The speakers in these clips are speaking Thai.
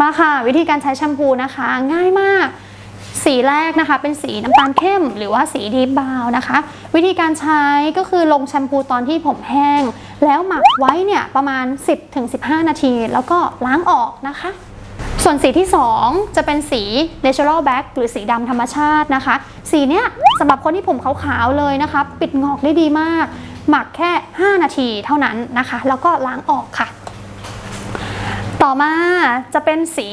มาค่ะ วิธีการใช้แชมพูนะคะ ง่ายมาก สีแรกนะคะ เป็นสีน้ำตาลเข้ม หรือว่าสีดีบาวน์นะคะ วิธีการใช้ก็คือลงแชมพูตอนที่ผมแห้ง แล้วหมักไว้เนี่ยประมาณ 10-15 นาที แล้วก็ล้างออกนะคะ ส่วนสีที่ 2 จะเป็นสี natural black หรือสีดำธรรมชาตินะคะ สีเนี้ยสำหรับคนที่ผมขาวๆเลยนะคะ ปิดงอกได้ดีมาก หมักแค่ 5 นาทีเท่านั้นนะคะ แล้วก็ล้างออกค่ะ ต่อมาจะเป็นสี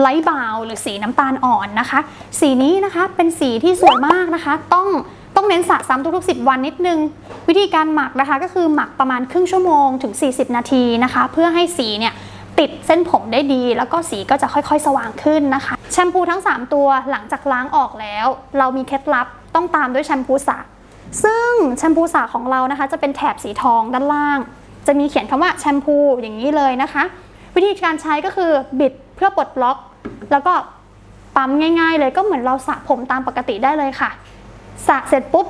ไลท์บาวหรือสีน้ำตาลอ่อนนะคะ สีนี้นะคะเป็นสีที่สวยมากนะคะ ต้องต้องเน้นสระซ้ำทุกๆ 10 วันนิดนึง วิธีการหมักนะคะก็คือหมักประมาณครึ่งชั่วโมงถึง 40 นาทีนะคะ เพื่อให้สีเนี่ยติดเส้นผมได้ดี แล้วก็สีก็จะค่อยๆ สว่างขึ้นนะคะ แชมพูทั้ง 3 ตัวหลังจากล้างออกแล้ว เรามีเคล็ดลับต้องตามด้วยแชมพูสระซึ่งแชมพูสระของเรานะคะ จะเป็นแถบสีทองด้านล่าง จะมีเขียนคำว่าแชมพูอย่างนี้เลยนะคะ วิธีการใช้ก็คือบิดเพื่อปลดล็อก แล้วก็ปั๊มง่าย ๆ เลยก็เหมือนเราสระผมตามปกติได้เลยค่ะสระเสร็จปุ๊บ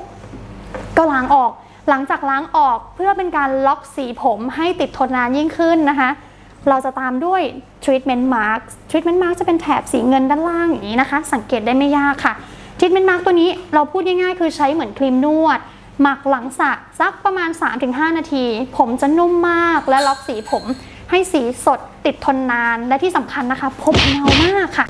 ก็ล้างออก หลังจากล้างออกเพื่อเป็นการล็อกสีผมให้ติดทนนานยิ่งขึ้นนะคะ เราจะตามด้วย treatment mark treatment mark จะเป็นแถบสีเงินด้านล่างอย่างนี้นะคะ สังเกตได้ไม่ยากค่ะ treatment mark ตัวนี้เราพูดง่ายๆ คือใช้เหมือนครีมนวด หมักหลังสระสักประมาณ 3-5 นาที ผมจะนุ่มมากและล็อกสีผม ให้สีสดติดทนนานและที่สำคัญนะคะพบเงามากค่ะ